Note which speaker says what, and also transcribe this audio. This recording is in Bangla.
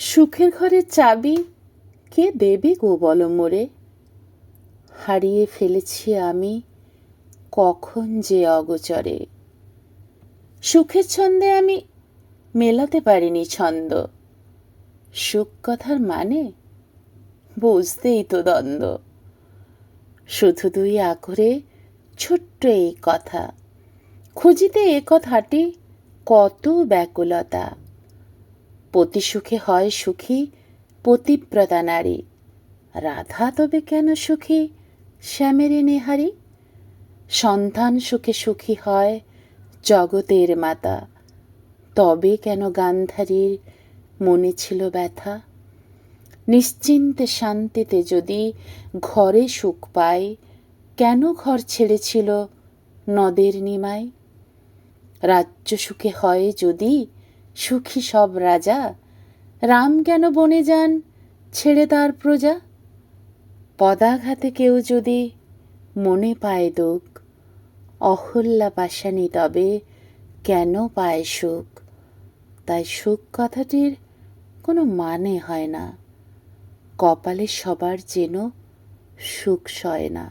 Speaker 1: সুখের ঘরের চাবি? কে দেবে গো বলো মোরে? হারিয়ে ফেলেছি আমি, কখন যে অগোচরে? সুখের ছন্দে আমি মেলাতে পারিনি ছন্দ। সুখ কথার মানে? বুঝতেই তো দ্বন্দ্ব। শুধু দুই আকরে ছোট্ট এই কথা। খুঁজিতে এ কথাটি কত ব্যাকুলতা। পতি সুখে হয় সুখী পতিব্রতা নারী রাধা তবে কেন সুখী, শ্যামের নেহারি? সন্তান সুখে সুখী হয় জগতের মাতা। তবে কেন গান্ধারীর মনে ছিল ব্যথা? নিশ্চিন্তে শান্তিতে যদি ঘরে সুখ পায়, কেন ঘর ছেড়েছিল নদের নিমাই রাজ্য সুখে হয় যদি সুখী সব রাজা। রাম কেন বনে যান? ছেড়ে তার প্রজা। পদাঘাতে কেউ যদি মনে পায় দুঃখ, অহল্যা পাশানি তবে কেন পায় সুখ? তাই সুখ কথাটির কোনো মানে হয় না। কপালে সবার যেন সুখ সয় না।